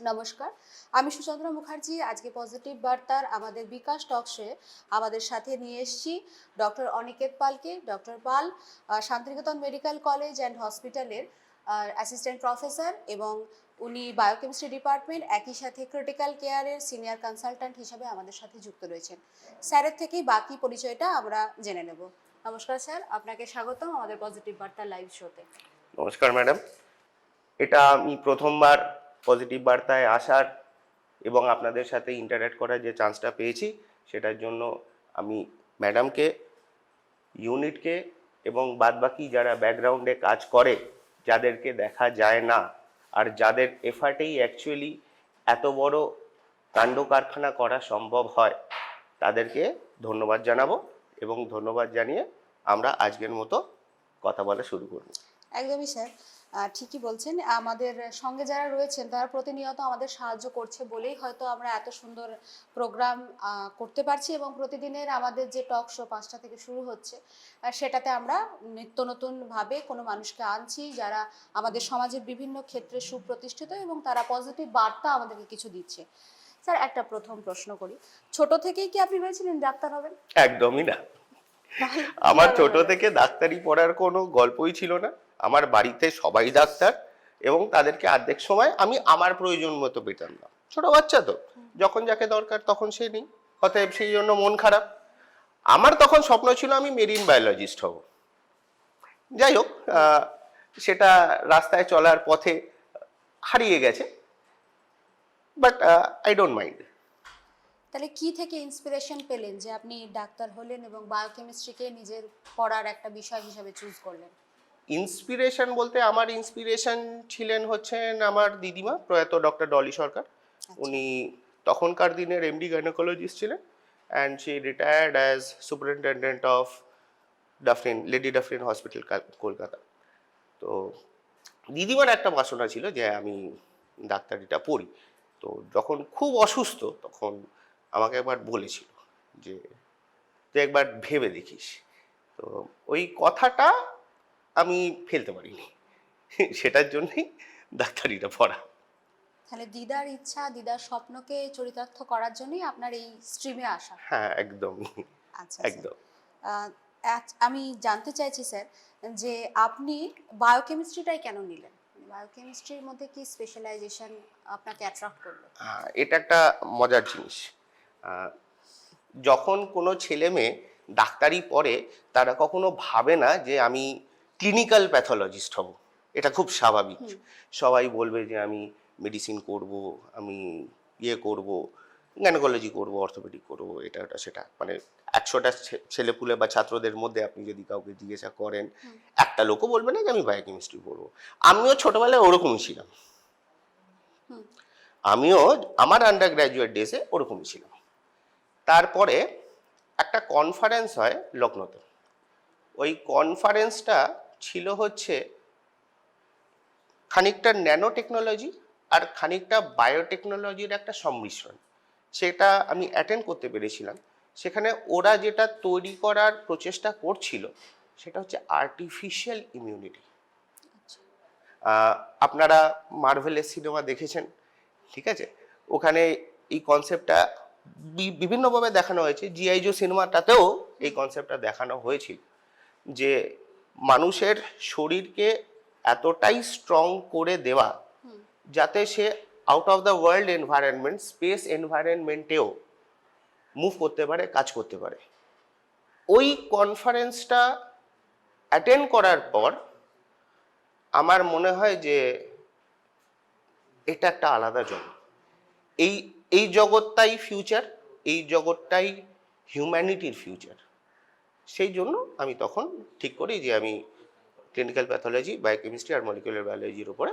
নমস্কার। আমি সুচন্দ্রা মুখার্জি, আজকে পজিটিভ বার্তার আমাদের বিকাশ টকশে আমাদের সাথে নিয়ে এসেছি ডক্টর অনিকেত পালকে। Doctor Pal Santiniketan medical college and হসপিটালের অ্যাসিস্ট্যান্ট প্রফেসর এবং উনি বায়োকেমিস্ট্রি ডিপার্টমেন্ট একই সাথে ক্রিটিক্যাল কেয়ারের সিনিয়র কনসালট্যান্ট হিসাবে আমাদের সাথে যুক্ত রয়েছেন। স্যারের থেকেই বাকি পরিচয়টা আমরা জেনে নেব। নমস্কার স্যার, আপনাকে স্বাগতম আমাদের পজিটিভ বার্তা লাইভ শোতে নমস্কার ম্যাডাম। এটা আমি প্রথমবার পজিটিভ বার্তায় আসার এবং আপনাদের সাথে ইন্টারাক্ট করার যে চান্সটা পেয়েছি, সেটার জন্য আমি ম্যাডামকে ইউনিটকে এবং বাদবাকি যারা ব্যাকগ্রাউন্ডে কাজ করে, যাদেরকে দেখা যায় না, আর যাদের এফার্টেই অ্যাকচুয়ালি এত বড় কাণ্ড কারখানা করা সম্ভব হয়, তাদেরকে ধন্যবাদ জানাব এবং ধন্যবাদ জানিয়ে আমরা আজকের মতো কথা বলা শুরু করব। একদমই স্যার ঠিকই বলছেন। আমাদের সঙ্গে যারা রয়েছেন তারা প্রতিনিয়ত আমাদের সাহায্য করছে বলেই হয়তো আমরা এত সুন্দর প্রোগ্রাম করতে পারছি এবং প্রতিদিনের আমাদের যে টক শো পাঁচটা থেকে শুরু হচ্ছে সেটাতে আমরা নিত্য নতুনভাবে কোনো মানুষকে আনছি যারা আমাদের সমাজের বিভিন্ন ক্ষেত্রে সুপ্রতিষ্ঠিত এবং তারা পজিটিভ বার্তা আমাদেরকে কিছু দিচ্ছে। স্যার একটা প্রথম প্রশ্ন করি। ছোট থেকেই কি আপনি ভেবেছিলেন ডাক্তার হবেন? একদমই না। আমার ছোট থেকে ডাক্তারি পড়ার কোনো গল্পই ছিল না। আমার বাড়িতে সবাই ডাক্তার এবং তাদেরকে অর্ধেক সময় আমি আমার প্রয়োজন মতো পেতাম না। ছোট বাচ্চা তো, যখন যাকে দরকার তখন সে নেই, অতএব সেই জন্য মন খারাপ। আমার তখন স্বপ্ন ছিল আমি মেরিন বায়োলজিস্ট হব। যাই হোক সেটা রাস্তায় চলার পথে হারিয়ে গেছে বাট আই ডোন্ট মাইন্ড তাহলে কি থেকে ইন্সপিরেশন পেলেন যে আপনি ডাক্তার হলেন এবং বায়োকেমিস্ট্রিকে নিজের পড়ার একটা বিষয় হিসেবে চুজ করলেন? ইন্সপিরেশন বলতে আমার ইন্সপিরেশন ছিলেন হচ্ছেন আমার দিদিমা প্রয়াত ডক্টর ডলি সরকার। উনি তখনকার দিনের এমডি গাইনোকোলজিস্ট ছিলেন and she retired as superintendent of Dufferin Lady Dufferin Hospital Kolkata তো দিদিমার একটা বাসনা ছিল যে আমি ডাক্তারিটা পড়ি। তো যখন খুব অসুস্থ তখন আমাকে একবার বলেছিল যে তুই একবার ভেবে দেখিস। তো ওই কথাটা আমি ফেলতে পারিনি। সেটার জন্যই ডাক্তারিটা পড়া। তাহলে দিদার ইচ্ছা দিদার স্বপ্নকে চরিতার্থ করার জন্যই আপনার এই স্ট্রিমে আসা। হ্যাঁ একদমই আচ্ছা একদম। আমি জানতে চাইছি স্যার যে আপনি বায়োকেমিস্ট্রিটাই কেন নিলেন? বায়োকেমিস্ট্রির মধ্যে কি স্পেশালাইজেশন আপনাকে অ্যাট্রাক্ট করল? এটা একটা মজার জিনিস। যখন কোনো ছেলে মেয়ে ডাক্তারি পড়ে তারা কখনো ভাবে না যে আমি ক্লিনিক্যাল প্যাথোলজিস্ট হব। এটা খুব স্বাভাবিক। সবাই বলবে যে আমি মেডিসিন করব আমি ইয়ে করব গ্যানোকোলজি করব অর্থোপেডিক করব এটা ওটা সেটা। মানে একশোটা ছেলেপুলে বা ছাত্রদের মধ্যে আপনি যদি কাউকে জিজ্ঞাসা করেন একটা লোকও বলবে না যে আমি বায়োকেমিস্ট্রি করব। আমিও ছোটবেলায় ওরকমই ছিলাম। আমিও আমার আন্ডার গ্র্যাজুয়েট ডেসে ওরকমই ছিলাম। তারপরে একটা কনফারেন্স হয় লখনৌতে ওই কনফারেন্সটা ছিল হচ্ছে খানিকটা ন্যানো টেকনোলজি আর খানিকটা বায়োটেকনোলজির একটা সম্মিশ্রণ। সেটা আমি অ্যাটেন্ড করতে পেরেছিলাম। সেখানে ওরা যেটা তৈরি করার প্রচেষ্টা করছিল সেটা হচ্ছে আর্টিফিশিয়াল ইমিউনিটি আপনারা মার্ভেলের সিনেমা দেখেছেন ঠিক আছে? ওখানে এই কনসেপ্টটা বিভিন্নভাবে দেখানো হয়েছে। জিআইজো সিনেমাটাতেও এই কনসেপ্টটা দেখানো হয়েছিল। যে মানুষের শরীরকে এতটাই স্ট্রং করে দেওয়া যাতে সে out of the world environment space এনভায়রনমেন্টেও move করতে পারে কাজ করতে পারে। ওই কনফারেন্সটা অ্যাটেন্ড করার পর আমার মনে হয় যে এটা একটা আলাদা জগৎ। এই এই জগৎটাই ফিউচার এই জগৎটাই হিউম্যানিটির ফিউচার সেই জন্য আমি তখন ঠিক করি যে আমি ক্লিনিক্যাল প্যাথোলজি বায়োকেমিস্ট্রি আর মলিকুলার বায়োলজির উপরে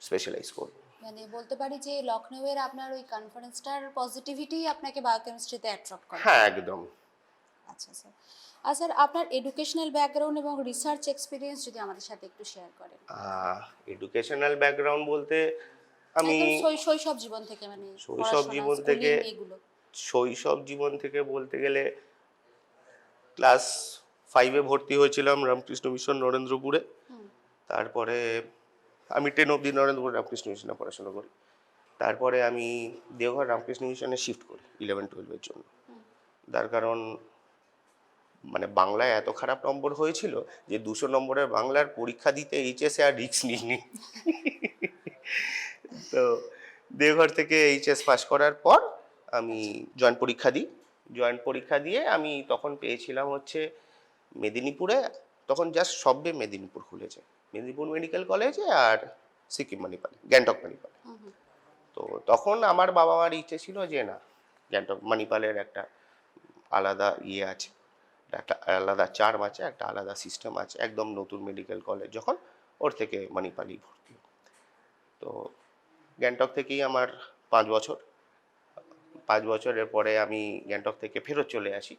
স্পেশালাইজ করব। মানে বলতে পারি যে লখনৌয়ের আপনার ওই কনফারেন্সটার পজিটিভিটি আপনাকে বায়োকেমিস্ট্রিতে অ্যাট্রাক্ট করে। হ্যাঁ একদম। আচ্ছা স্যার আর স্যার আপনার এডুকেশনাল ব্যাকগ্রাউন্ড এবং রিসার্চ এক্সপিরিয়েন্স যদি আমাদের সাথে একটু শেয়ার করেন। এডুকেশনাল ব্যাকগ্রাউন্ড বলতে আমি শৈশব জীবন থেকে মানে শৈশব জীবন থেকে- শৈশব জীবন থেকে বলতে গেলে ক্লাস ফাইভে ভর্তি হয়েছিলাম রামকৃষ্ণ মিশন নরেন্দ্রপুরে। তারপরে আমি টেন অবধি নরেন্দ্রপুর রামকৃষ্ণ মিশনে পড়াশোনা করি। তারপরে আমি দেওঘর রামকৃষ্ণ মিশনে শিফট করি ইলেভেন টুয়েলভের জন্য। তার কারণ মানে বাংলায় এত খারাপ নম্বর হয়েছিল যে দুশো নম্বরের বাংলার পরীক্ষা দিতে এইচএসে আর রিক্স নিইনি। তো দেওঘর থেকে এইচএস পাস করার পর আমি জয়েন্ট পরীক্ষা দিই। জয়েন্ট পরীক্ষা দিয়ে আমি তখন পেয়েছিলাম হচ্ছে মেদিনীপুরে তখন জাস্ট সবে মেদিনীপুর খুলেছে। মেদিনীপুর মেডিকেল কলেজে আর সিকিম মানিপালে গ্যাংটক মানিপালে তো তখন আমার বাবা মার ইচ্ছে ছিল যে না গ্যাংটক মানিপালের একটা আলাদা ইয়ে আছে একটা আলাদা চার্ম আছে একটা আলাদা সিস্টেম আছে একদম নতুন মেডিকেল কলেজ যখন ওর থেকে মানিপালি ভর্তি। তো গ্যাংটক থেকেই আমার পাঁচ বছর। পাঁচ বছরের পরে আমি গ্যাংটক থেকে ফেরত চলে আসি।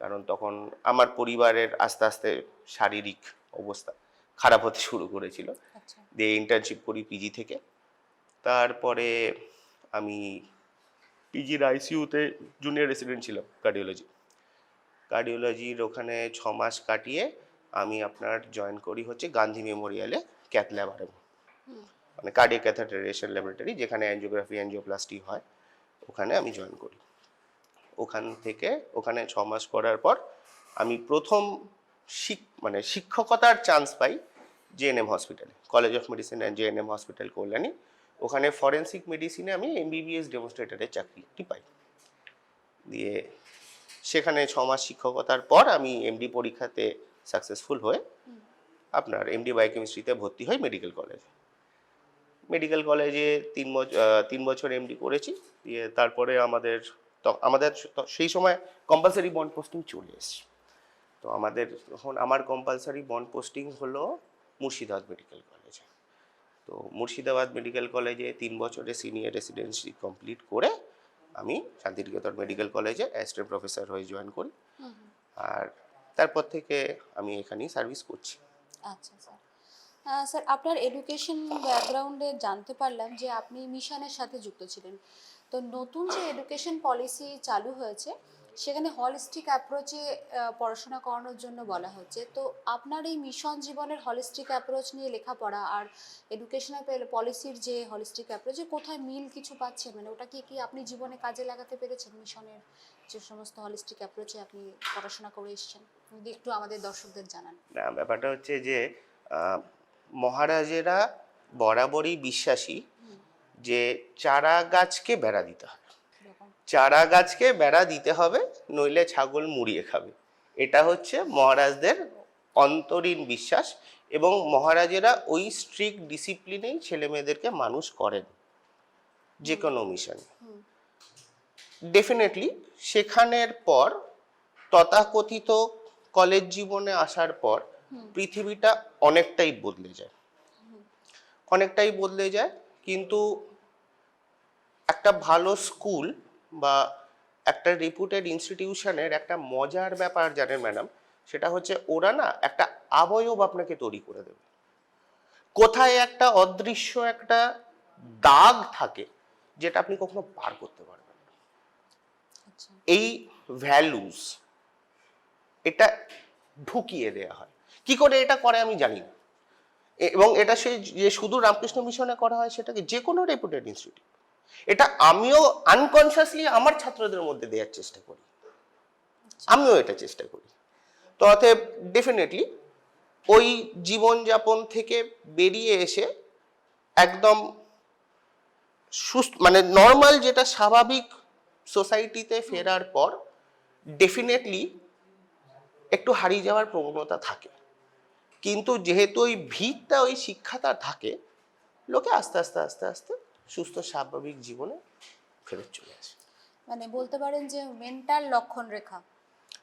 কারণ তখন আমার পরিবারের আস্তে আস্তে শারীরিক অবস্থা খারাপ হতে শুরু করেছিল। আচ্ছা। দিয়ে ইন্টার্নশিপ করি পিজি থেকে। তারপরে আমি পিজির আইসিইউতে জুনিয়র রেসিডেন্ট ছিলাম কার্ডিওলজি। কার্ডিওলজির ওখানে ছ মাস কাটিয়ে আমি আপনার জয়েন করি হচ্ছে গান্ধী মেমোরিয়ালে ক্যাথ ল্যাব মানে কার্ডিয়াক ক্যাথেটারেশন ল্যাবরেটরি যেখানে অ্যাঞ্জিওগ্রাফি অ্যাঞ্জিওপ্লাস্টি হয়। ওখানে আমি জয়েন করি। ওখান থেকে ওখানে ছ মাস করার পর আমি প্রথম শিক মানে শিক্ষকতার চান্স পাই জেএনএম হসপিটালে college of medicine and JNM hospital Kalyani. ওখানে ফরেন্সিক মেডিসিনে আমি এমবিবিএস ডেমনস্ট্রেটরের চাকরিটি পাই। দিয়ে সেখানে ছ মাস শিক্ষকতার পর আমি এমডি পরীক্ষাতে সাকসেসফুল হয়ে আপনার এমডি বায়োকেমিস্ট্রিতে ভর্তি হই মেডিকেল কলেজে মেডিকেল কলেজে তিন বছর তিন বছর এমডি করেছি। দিয়ে তারপরে আমাদের আমাদের সেই সময় কম্পালসারি বন্ড পোস্টিং চলে এসছে। তো আমাদের তখন আমার কম্পালসারি বন্ড পোস্টিং হলো মুর্শিদাবাদ মেডিকেল কলেজে তো মুর্শিদাবাদ মেডিকেল কলেজে তিন বছরে সিনিয়র রেসিডেন্সি কমপ্লিট করে আমি শান্তিনিকেতন মেডিকেল কলেজে অ্যাসিস্ট্যান্ট প্রফেসর হয়ে জয়েন করি। আর তারপর থেকে আমি এখানেই সার্ভিস করছি। আচ্ছা। স্যার, আপনার এডুকেশন ব্যাকগ্রাউন্ডে জানতে পারলাম যে আপনি মিশনের সাথে যুক্ত ছিলেন। তো নতুন যে এডুকেশন পলিসি চালু হয়েছে, সেখানে হলিস্টিক অ্যাপ্রোচে পড়াশোনা করানোর জন্য বলা হচ্ছে। তো আপনার এই মিশন জীবনের হলিস্টিক অ্যাপ্রোচ নিয়ে লেখাপড়া আর এডুকেশনাল পলিসির যে হলিস্টিক অ্যাপ্রোচে কোথায় মিল কিছু পাচ্ছেন? মানে ওটা কি কি আপনি জীবনে কাজে লাগাতে পেরেছেন মিশনের যে সমস্ত হলিস্টিক অ্যাপ্রোচে আপনি পড়াশোনা করে এসেছেন? যদি একটু আমাদের দর্শকদের জানান। ব্যাপারটা হচ্ছে যে মহারাজেরা বরাবরই বিশ্বাসী যে চারা গাছকে বেড়া দিতে হবে। চারা গাছকে বেড়া দিতে হবে নইলে ছাগল মুড়িয়ে খাবে। এটা হচ্ছে মহারাজদের অন্তরীণ বিশ্বাস এবং মহারাজেরা ওই স্ট্রিক্ট ডিসিপ্লিনেই ছেলে মেয়েদেরকে মানুষ করেন যে কোনো মিশনে। ডেফিনেটলি সেখানের পর তথাকথিত কলেজ জীবনে আসার পর পৃথিবীটা অনেকটাই বদলে যায়। অনেকটাই বদলে যায় কিন্তু একটা ভালো স্কুল বা একটা রিপুটেড ইনস্টিটিউশনের একটা মজার ব্যাপার জানেন ম্যাডাম সেটা হচ্ছে ওরা না একটা আবয়ব আপনাকে তৈরি করে দেবে। কোথায় একটা অদৃশ্য একটা দাগ থাকে যেটা আপনি কখনো পার করতে পারবেন। আচ্ছা। এই ভ্যালুস এটা ঢুকিয়ে দেয়া হয়। কি করে এটা করে আমি জানি এবং এটা সেই যে শুধু রামকৃষ্ণ মিশনে করা হয় সেটাকে যে কোনো রেপুটেড ইনস্টিটিউট এটা আমিও আনকনসিয়াসলি আমার ছাত্রদের মধ্যে দেওয়ার চেষ্টা করি। আমিও এটা চেষ্টা করি। তো অতএব ডেফিনেটলি ওই জীবনযাপন থেকে বেরিয়ে এসে একদম সুস্থ মানে নর্মাল যেটা স্বাভাবিক সোসাইটিতে ফেরার পর ডেফিনেটলি একটু হারিয়ে যাওয়ার প্রবণতা থাকে। কিন্তু যেহেতু ওই ভিতটা ওই শিক্ষাটা থাকে লোকে আস্তে আস্তে আস্তে আস্তে সুস্থ স্বাভাবিক জীবনে ফেরত চলে আসে। মানে বলতে পারেন যে মেন্টাল লক্ষণ রেখা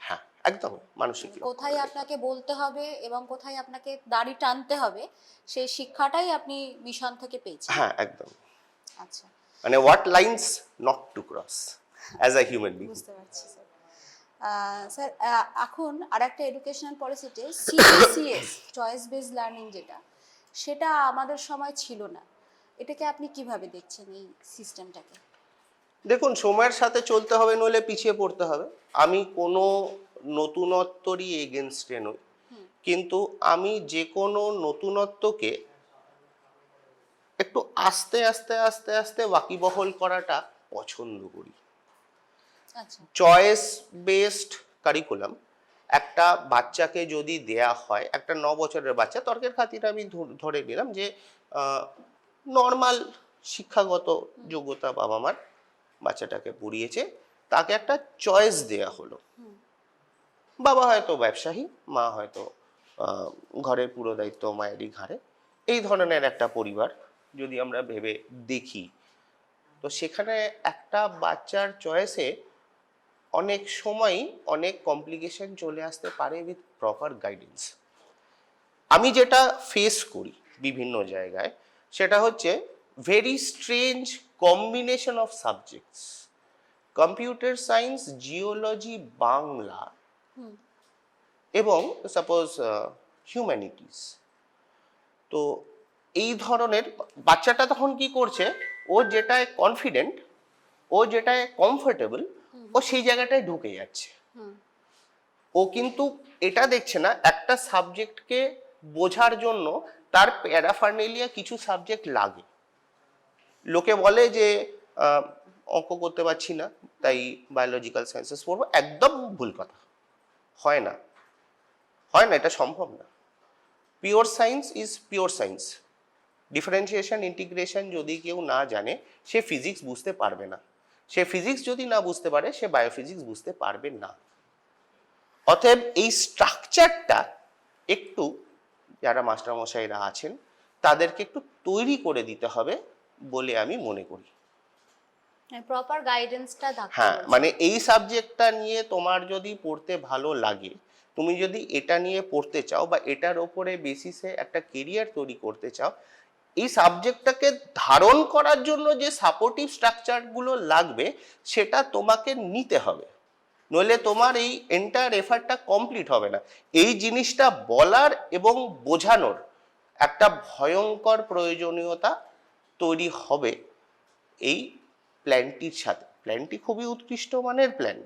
হ্যাঁ একদম মানসিক কোথায় আপনাকে বলতে হবে এবং কোথায় আপনাকে দাড়ি টানতে হবে সেই শিক্ষাটাই আপনি মিশন থেকে পেয়েছেন। হ্যাঁ একদম। আচ্ছা। মানে what lines not to cross as a human being বুঝতে পারছি স্যার এখন আর একটা এডুকেশনাল পলিসিতে সিএস চয়েস বেসড লার্নিং যেটা সেটা আমাদের সময় ছিল না। এটাকে আপনি কীভাবে দেখছেন এই সিস্টেমটাকে দেখুন সময়ের সাথে চলতে হবে নইলে পিছিয়ে পড়তে হবে। আমি কোনো নতুনত্বরই এগেনস্টে নই। কিন্তু আমি যে কোনো নতুনত্বকে একটু আস্তে আস্তে আস্তে আস্তে ওয়াকিবহল করাটা পছন্দ করি। চয়েস বেসড কারিকুলাম একটা বাচ্চাকে যদি দেয়া হয় একটা ন বছরের বাচ্চা তর্কের খাতিরে আমি ধর- ধরে নিলাম যে নর্মাল শিক্ষাগত যোগ্যতা বাবা মার বাচ্চাটাকে পড়িয়েছে তাকে একটা চয়েস দেয়া হলো। বাবা হয়তো ব্যবসায়ী মা হয়তো ঘরের পুরো দায়িত্ব মায়েরই ঘাড়ে। এই ধরনের একটা পরিবার যদি আমরা ভেবে দেখি। তো সেখানে একটা বাচ্চার চয়েসে অনেক সময় অনেক কমপ্লিকেশন চলে আসতে পারে উইথ প্রপার গাইডেন্স আমি যেটা ফেস করি বিভিন্ন জায়গায় সেটা হচ্ছে very strange combination of subjects computer science geology Bangla এবং সাপোজ হিউম্যানিটিস তো এই ধরনের বাচ্চাটা তখন কি করছে? ও যেটায় কনফিডেন্ট ও যেটায় কমফোর্টেবল ও সেই জায়গাটায় ঢুকে যাচ্ছে। ও কিন্তু এটা দেখছে না, একটা সাবজেক্টকে বোঝার জন্য তার প্যারাফার্নেলিয়া কিছু সাবজেক্ট লাগে। লোকে বলে যে অঙ্ক করতে পারছি না, তাই বায়োলজিক্যাল সায়েন্সেস পড়ব, একদম ভুল কথা। হয় না। হয় না, এটা সম্ভব না। Pure science is pure science differentiation integration যদি কেউ না জানে, সে ফিজিক্স বুঝতে পারবে না। সে ফিজিক্স যদি না বুঝতে পারে সে বায়োফিজিক্স বুঝতে পারবে না। অতএব এই স্ট্রাকচারটা একটু যারা মাস্টারমশাইরা আছেন তাদেরকে একটু তৈরি করে দিতে হবে বলে আমি মনে করি। প্রপার গাইডেন্সটা থাকতে হ্যাঁ মানে এই সাবজেক্টটা নিয়ে তোমার যদি পড়তে ভালো লাগে তুমি যদি এটা নিয়ে পড়তে চাও বা এটার ওপরে বেসিসে একটা কেরিয়ার তৈরি করতে চাও এই সাবজেক্টটাকে ধারণ করার জন্য যে সাপোর্টিভ স্ট্রাকচারগুলো লাগবে সেটা তোমাকে নিতে হবে। নইলে তোমার এই এন্টায়ার এফার্টটা কমপ্লিট হবে না। এই জিনিসটা বলার এবং বোঝানোর একটা ভয়ঙ্কর প্রয়োজনীয়তা তৈরি হবে এই প্ল্যানটির সাথে। প্ল্যানটি খুবই উৎকৃষ্ট মানের প্ল্যান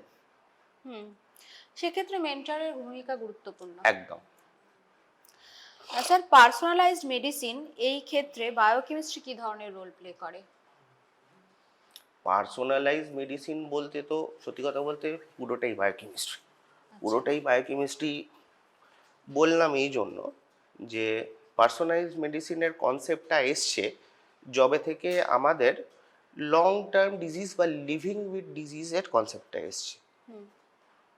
হুম। সেক্ষেত্রে মেন্টরের ভূমিকা গুরুত্বপূর্ণ। একদম। স্যার পার্সোনালাইজড মেডিসিন এই ক্ষেত্রে বায়োকেমিস্ট্রি কি ধরনের রোল প্লে করে? পার্সোনালাইজ মেডিসিন বলতে তো সত্যি কথা বলতে পুরোটাই বায়োকেমিস্ট্রি পুরোটাই বায়োকেমিস্ট্রি বললাম এই জন্য যে পার্সোনালাইজ মেডিসিনের কনসেপ্টটা এসছে যবে থেকে আমাদের লং টার্ম ডিজিজ বা লিভিং উইথ ডিজিজের কনসেপ্টটা এসছে।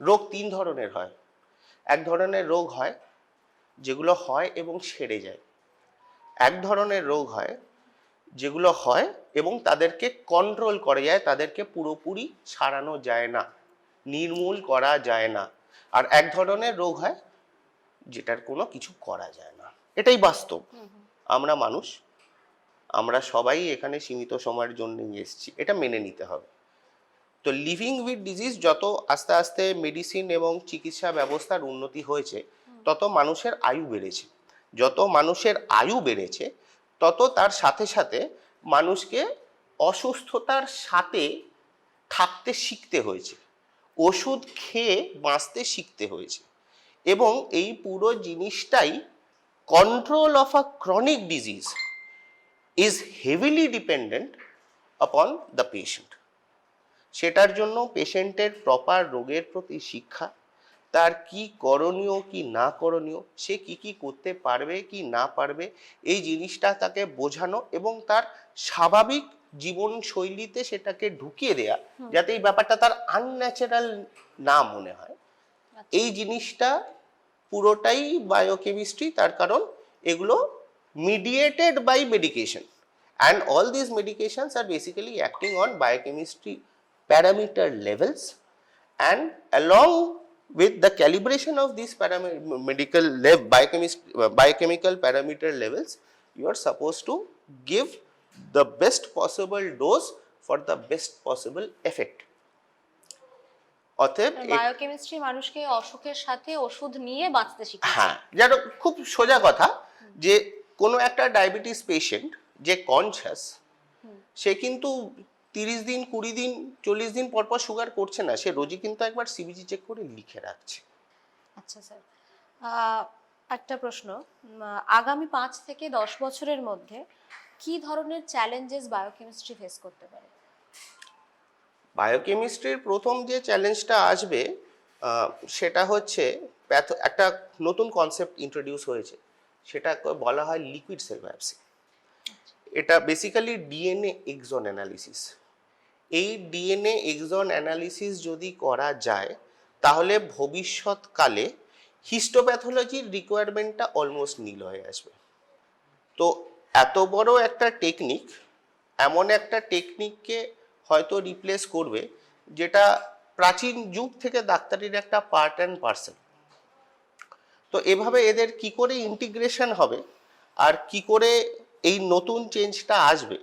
রোগ তিন ধরনের হয়। এক ধরনের রোগ হয় যেগুলো হয় এবং সেরে যায়। এক ধরনের রোগ হয় যেগুলো হয় এবং তাদেরকে কন্ট্রোল করা যায় তাদেরকে পুরোপুরি সারানো যায় না নির্মূল করা যায় না। আর এক ধরনের রোগ হয় যেটার কোনো কিছু করা যায় না। এটাই বাস্তব। আমরা মানুষ আমরা সবাই এখানে সীমিত সময়ের জন্যই এসেছি এটা মেনে নিতে হবে। তো লিভিং উইথ ডিজিজ যত আস্তে আস্তে মেডিসিন এবং চিকিৎসা ব্যবস্থার উন্নতি হয়েছে তত মানুষের আয়ু বেড়েছে। যত মানুষের আয়ু বেড়েছে, তত তার সাথে সাথে মানুষকে অসুস্থতার সাথে থাকতে শিখতে হয়েছে। ওষুধ খেয়ে বাঁচতে শিখতে হয়েছে। এবং এই পুরো জিনিসটাই control of a chronic disease is heavily dependent upon the patient সেটার জন্য পেশেন্টের প্রপার রোগের প্রতি শিক্ষা তার কি করণীয় কি না করণীয় সে কি কি করতে পারবে কি না পারবে এই জিনিসটা তাকে বোঝানো এবং তার স্বাভাবিক জীবন শৈলীতে সেটাকে ঢুকিয়ে দেয়া যাতে এই ব্যাপারটা তার আনন্যাচারাল না মনে হয়। এই জিনিসটা পুরোটাই বায়োকেমিস্ট্রি তার কারণ এগুলো mediated by medication and all this medications R basically acting on biochemistry parameter levels and along with the calibration of these medical lev- uh, biochemical parameter levels you are supposed to give the best possible dose for the best possible effect অতএব biochemistry মানুষকে অসুখের সাথে ওষুধ নিয়ে বাঁচতে শিখায় হ্যাঁ যেটা খুব সোজা কথা যে কোনো একটা ডায়াবেটিস পেশেন্ট যে কনসাস সে কিন্তু তিরিশ দিন কুড়ি দিন চল্লিশ দিন পর পর সুগার করছে না। সে রোজই কিন্তু একবার সিবিজি চেক করে লিখে রাখছে। আচ্ছা স্যার একটা প্রশ্ন। আগামী পাঁচ থেকে দশ বছরের মধ্যে কি ধরনের চ্যালেঞ্জেস বায়োকেমিস্ট্রি ফেস করতে পারে? বায়োকেমিস্ট্রির প্রথম যে চ্যালেঞ্জটা আসবে সেটা হচ্ছে একটা নতুন কনসেপ্ট ইন্ট্রোডিউস হয়েছে। সেটা বলা হয় লিকুইড সেল বায়োপসি এটা বেসিক্যালি ডিএনএ এক্সন অ্যানালিসিস এই ডিএনএ এক্সন অ্যানালিসিস যদি করা যায়, তাহলে ভবিষ্যৎকালে হিস্টোপ্যাথোলজির রিকোয়ারমেন্টটা অলমোস্ট নীল হয়ে আসবে। তো এত বড় একটা টেকনিক এমন একটা টেকনিককে হয়তো রিপ্লেস করবে, যেটা প্রাচীন যুগ থেকে ডাক্তারির একটা পার্ট অ্যান্ড পার্সেল তো এভাবে এদের কি করে ইন্টিগ্রেশন হবে, আর কি করে এই নতুন চেঞ্জটা আসবে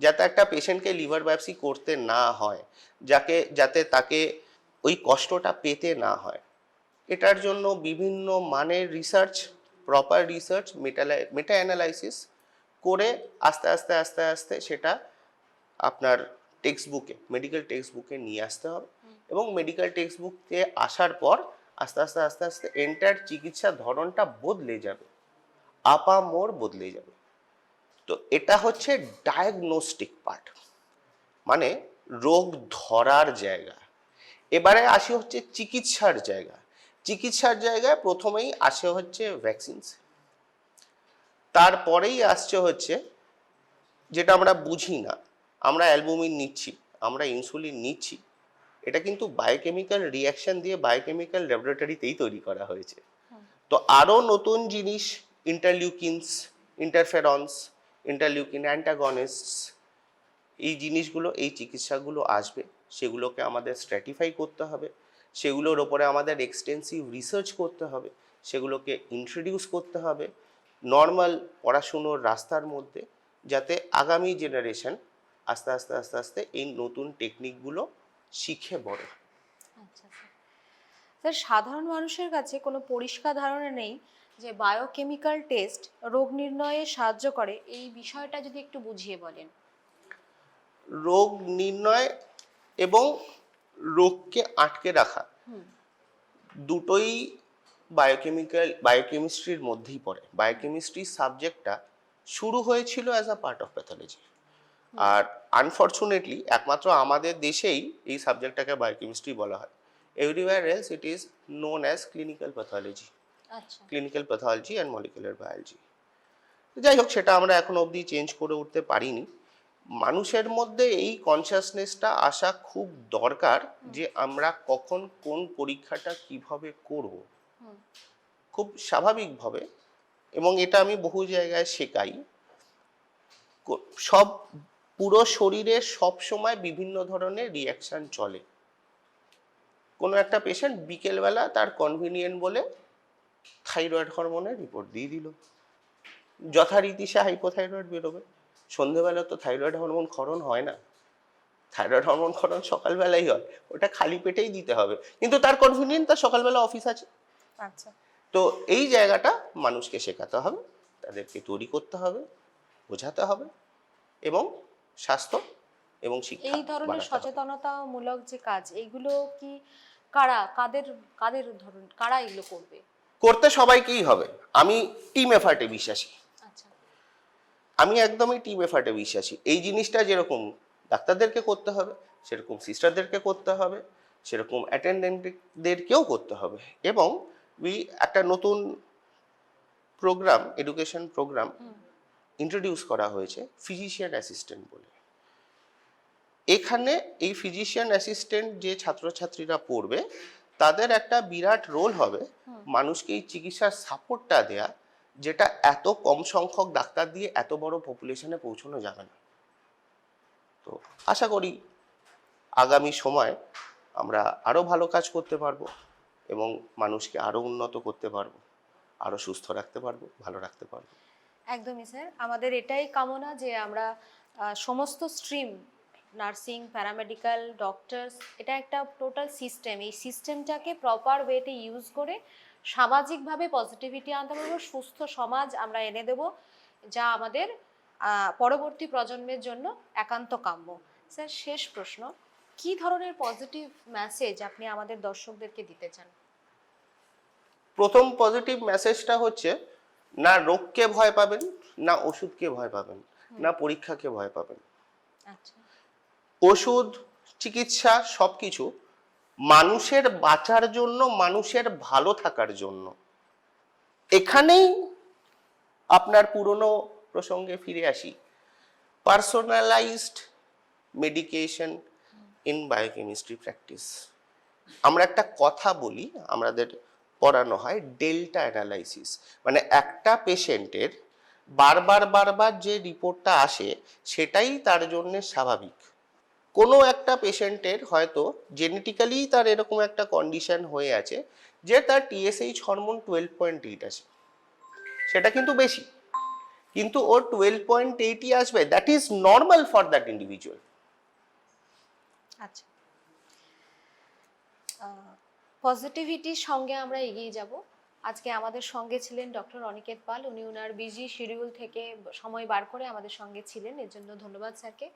যাতে একটা পেশেন্টকে লিভার বায়োপসি করতে না হয়, যাকে, যাতে তাকে ওই কষ্টটা পেতে না হয়। এটার জন্য বিভিন্ন মানের রিসার্চ প্রপার রিসার্চ মেটালাই মেটা অ্যানালাইসিস করে আস্তে আস্তে আস্তে আস্তে সেটা আপনার টেক্সট বুকে মেডিকেল টেক্সট বুকে নিয়ে আসতে হবে। এবং মেডিকেল টেক্সট বুকে আসার পর আস্তে আস্তে আস্তে আস্তে এন্টার চিকিৎসার ধরনটা বদলে যাবে। আপা মোর বদলে যাবে। তো এটা হচ্ছে ডায়াগনস্টিক পার্ট মানে রোগ ধরার জায়গা। এবারে আসি হচ্ছে চিকিৎসার জায়গা। চিকিৎসার জায়গায় প্রথমেই আসে হচ্ছে ভ্যাকসিনস তারপরেই আসছে হচ্ছে যেটা আমরা বুঝি না আমরা অ্যালবুমিন নিচ্ছি আমরা ইনসুলিন নিচ্ছি। এটা কিন্তু বায়োকেমিক্যাল রিয়াকশন দিয়ে বায়োকেমিক্যাল ল্যাবরেটরিতেই তৈরি করা হয়েছে। তো আরও নতুন জিনিস ইন্টারলিউকিনস ইন্টারফেরন্স ইন্টারলিউকিন অ্যান্টাগনিস্টস এই জিনিসগুলো, এই চিকিৎসাগুলো আসবে, সেগুলোকে আমাদের স্ট্র্যাটিফাই করতে হবে, সেগুলোর ওপরে আমাদের এক্সটেন্সিভ রিসার্চ করতে হবে, সেগুলোকে ইন্ট্রোডিউস করতে হবে নর্মাল পড়াশুনোর রাস্তার মধ্যে, যাতে আগামী জেনারেশন আস্তে আস্তে আস্তে আস্তে এই নতুন টেকনিকগুলো শিখে বড় আচ্ছা স্যার, সাধারণ মানুষের কাছে কোনো পরিষ্কার ধারণা নেই যে বায়োকেমিক্যাল টেস্ট রোগ নির্ণয়ে সাহায্য করে এই বিষয়টা যদি একটু বুঝিয়ে বলেন। রোগ নির্ণয় এবং রোগকে আটকে রাখা দুটোই বায়োকেমিক্যাল বায়োকেমিস্ট্রির মধ্যেই পড়ে। বায়োকেমিস্ট্রি সাবজেক্টটা শুরু হয়েছিল as a part of pathology R unfortunately একমাত্র আমাদের দেশেই এই সাবজেক্টটাকে বায়োকেমিস্ট্রি বলা হয়। Everywhere else it is known as clinical pathology clinical pathology and molecular biology যাই হোক সেটা আমরা এখন অবধি চেঞ্জ করে উঠতে পারিনি। মানুষের মধ্যে এই কনসিয়াসনেসটা আসা খুব দরকার যে আমরা কখন কোন পরীক্ষাটা কীভাবে করব। খুব স্বাভাবিকভাবে এবং এটা আমি বহু জায়গায় শেখাই। সব পুরো শরীরে সব সময় বিভিন্ন ধরনের রিয়াকশন চলে। কোনো একটা পেশেন্ট বিকেলবেলা তার কনভিনিয়েন্ট বলে থাইরয়েড হরমোনের রিপোর্ট দিয়ে দিল। যথারীতি সে হাইপোথাইরয়েড বেরোবে। সন্ধেবেলা তো থাইরয়েড হরমোন ক্ষরণ হয় না। থাইরয়েড হরমোন ক্ষরণ সকালবেলাই হয়। ওটা খালি পেটেই দিতে হবে। কিন্তু তার কনভিনিয়েন্ট তার সকালবেলা অফিস আছে। আচ্ছা। তো এই জায়গাটা মানুষকে শেখাতে হবে তাদেরকে তৈরি করতে হবে বোঝাতে হবে এবং স্বাস্থ্য এবং শিক্ষা এই ধরনের সচেতনতামূলক যে কাজ এইগুলো কি কারা কাদের কাদের ধরুন কারা এগুলো করবে? করতে সবাইকেই হবে। আমি টিম এফার্টে বিশ্বাসী। আচ্ছা। আমি একদমই টিম এফার্টে বিশ্বাসী। এই জিনিসটা যেরকম ডাক্তারদেরকে করতে হবে সেরকম সিস্টারদেরকে করতে হবে সেরকম অ্যাটেন্ডেন্টদেরকেও করতে হবে। এবং উই একটা নতুন প্রোগ্রাম এডুকেশন প্রোগ্রাম ইন্ট্রোডিউস করা হয়েছে ফিজিশিয়ান অ্যাসিস্ট্যান্ট বলে। এখানে এই ফিজিশিয়ান অ্যাসিস্ট্যান্ট যে ছাত্রছাত্রীরা পড়বে তাদের একটা বিরাট রোল হবে মানুষকে এই চিকিৎসার সাপোর্টটা দেয়া যেটা এত কম সংখ্যক ডাক্তার দিয়ে এত বড় পপুলেশনে পৌঁছানো যাবে না। তো আশা করি আগামী সময় আমরা আরও ভালো কাজ করতে পারব এবং মানুষকে আরও উন্নত করতে পারব আরও সুস্থ রাখতে পারব ভালো রাখতে পারব। একদমই স্যার আমাদের এটাই কামনা যে আমরা সমস্ত স্ট্রিম নার্সিং প্যারামেডিক্যাল ডক্টরস এটা একটা টোটাল সিস্টেম। এই সিস্টেমটাকে প্রপার ওয়েতে ইউজ করে সামাজিকভাবে পজিটিভিটি আনতে পারব সুস্থ সমাজ আমরা এনে দেব যা আমাদের পরবর্তী প্রজন্মের জন্য একান্ত কাম্য। স্যার শেষ প্রশ্ন কি ধরনের পজিটিভ মেসেজ আপনি আমাদের দর্শকদেরকে দিতে চান? প্রথম পজিটিভ মেসেজটা হচ্ছে না রোগকে ভয় পাবেন না ওষুধকে ভয় পাবেন না পরীক্ষাকে ভয় পাবেন। আচ্ছা। ওষুধ, চিকিৎসা সব কিছু মানুষের বাঁচার জন্য, মানুষের ভালো থাকার জন্য। এখানেই আপনার পুরনো প্রসঙ্গে ফিরে আসি। Personalised medication in biochemistry practice আমরা একটা কথা বলি, আমাদের পড়ানো হয় ডেল্টা অ্যানালাইসিস মানে একটা পেশেন্টের বারবার বারবার যে রিপোর্টটা আসে, সেটাই তার জন্য স্বাভাবিক। কোনো একটা পেশেন্টের হয়তো জেনেটিক্যালি তার এরকম একটা কন্ডিশন হয়ে আছে যে তার TSH hormone twelve point eight আছে। সেটা কিন্তু বেশি। কিন্তু ওর টুয়েলভ পয়েন্ট এইটই আসবে that is normal for that individual আচ্ছা। পজিটিভিটির সঙ্গে আমরা এগিয়ে যাব। আজকে আমাদের সঙ্গে ছিলেন ডক্টর অনিকেত পাল, উনি ওনার বিজি শিডিউল থেকে সময় বার করে আমাদের সঙ্গে ছিলেন। এর জন্য ধন্যবাদ স্যারকে।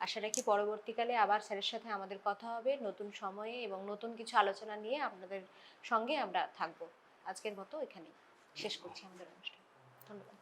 আশা রাখি পরবর্তীকালে আবার স্যারের সাথে আমাদের কথা হবে নতুন সময়ে এবং নতুন কিছু আলোচনা নিয়ে আপনাদের সঙ্গে আমরা থাকব। আজকের মতো এখানেই শেষ করছি আমাদের অনুষ্ঠান। ধন্যবাদ।